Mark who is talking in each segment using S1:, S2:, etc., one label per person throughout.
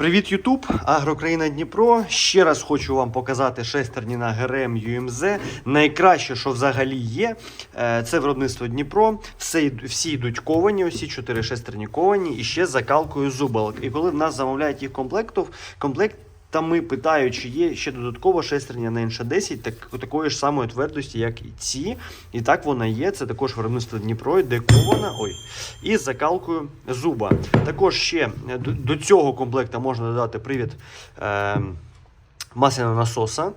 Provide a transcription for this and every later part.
S1: Привіт, Ютуб! Агрокраїна Дніпро. Ще раз хочу вам показати шестерні на ГРМ ЮМЗ. Найкраще, що взагалі є, е, це виробництво Дніпро. Йд- всі йдуть ковані, усі чотири шестерні ковані і ще закалкою зубалок. І коли в нас замовляють їх комплектів, комплект. Та ми питають, чи є ще додатково шестерня на інша 10 так, такої ж самої твердості, як і ці. І так вона є. Це також виробництво Дніпро, де кована. Ой, і з закалкою зуба. Також ще е, до, до цього комплекта можна додати привід е, масляного насоса.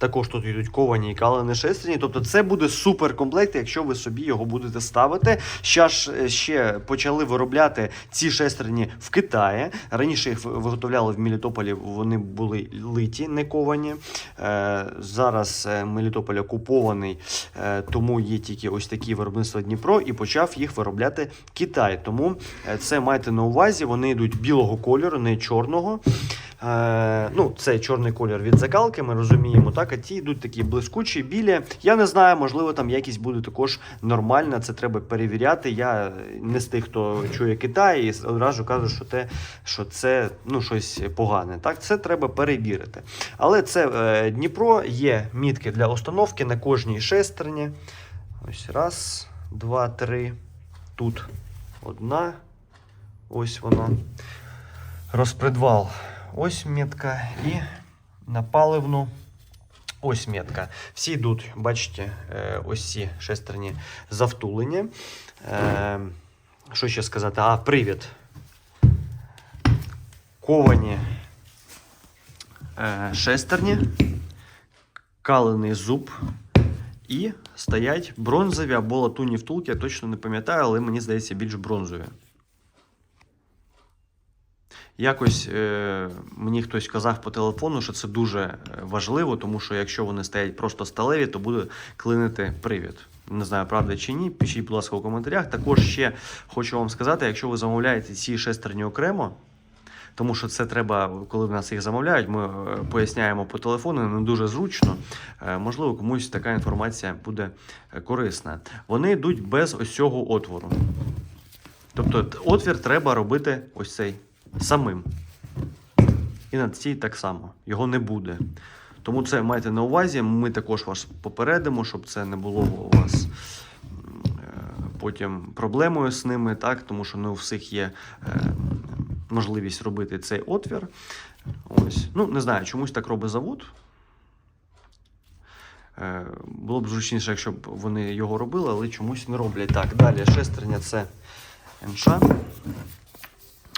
S1: Також тут йдуть ковані і калені шестерні. Тобто це буде супер комплект, якщо ви собі його будете ставити. Щас е, ще почали виробляти ці шестерні в Китаї. Раніше їх виготовляли в Мелітополі, вони були литі, не ковані. Е, зараз е, Мелітополь окупований, тому є тільки ось такі виробництва Дніпро і почав їх виробляти Китай. Тому це майте на увазі, вони йдуть білого кольору, не чорного. Е, ну, це чорний колір від закалки, ми розуміємо, так, а ті йдуть такі блискучі, білі. Я не знаю, можливо, там якість буде також нормальна, це треба перевіряти. Я не з тих, хто чує Китай, і одразу кажу, що, те, що це ну, щось погане. Так, це треба перевірити. Але це е, Дніпро, є мітки для установки на кожній шестерні. Ось раз, два, три. Тут одна. Ось вона. Розпредвал. Ось метка. І на паливну. Ось метка. Всі йдуть, бачите, е, ось ці шестерні завтулені. Е, Що ще сказати? А, привід. Ковані е, шестерні, калений зуб. І стоять бронзові або латунні втулки, я точно не пам'ятаю, але мені здається більш бронзові. Якось е, мені хтось казав по телефону, що це дуже е, важливо, тому що якщо вони стоять просто сталеві, то буде клинити привід. Не знаю, правда чи ні. Пишіть, будь ласка, у коментарях. Також ще хочу вам сказати, якщо ви замовляєте ці шестерні окремо, тому що це треба, коли в нас їх замовляють, ми е, поясняємо по телефону, не дуже зручно. Е, Можливо, комусь така інформація буде корисна. Вони йдуть без ось цього отвору. Тобто отвір треба робити ось цей самим. І на цій так само. Його не буде. Тому це майте на увазі. Ми також вас попередимо, щоб це не було у вас е, потім проблемою з ними, так? тому що не у всіх є е, можливість робити цей отвір. Ось. Ну, не знаю, чомусь так робить завод. Е, Було б зручніше, якщо б вони його робили, але чомусь не роблять. Так, далі шестерня це НШ.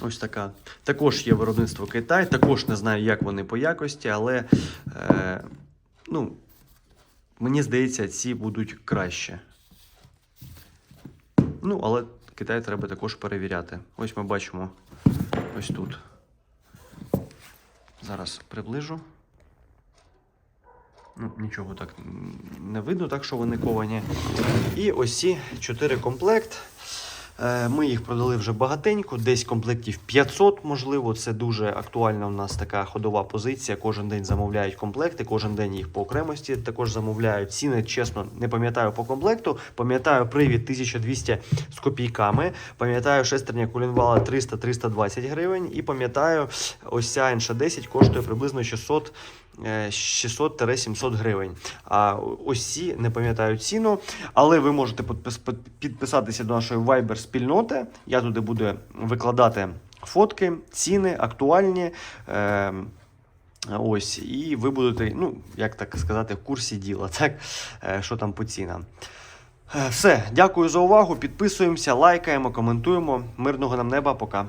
S1: Ось така. Також є виробництво Китай. Також не знаю, як вони по якості, але е, ну, мені здається, ці будуть краще. Ну, але Китай треба також перевіряти. Ось ми бачимо ось тут. Зараз приближу. Ну, нічого так не видно, так що вони ковані. І ось ці чотири комплект. Е, Ми їх продали вже багатенько, десь комплектів 500, можливо. Це дуже актуальна у нас така ходова позиція. Кожен день замовляють комплекти, кожен день їх по окремості також замовляють. Ціни, чесно, не пам'ятаю по комплекту. Пам'ятаю привід 1200 з копійками. Пам'ятаю шестерня колінвала 300-320 гривень. І пам'ятаю, ось ця НШ-10 коштує приблизно 600 е, 600-700 гривень. А ось не пам'ятаю ціну, але ви можете підпис- підписатися до нашої Viber спільноти. Я туди буду викладати фотки, ціни актуальні. Е, Ось, і ви будете, ну, як так сказати, в курсі діла, так? Е, Що там по цінам. Е, Все, дякую за увагу. Підписуємося, лайкаємо, коментуємо. Мирного нам неба, пока.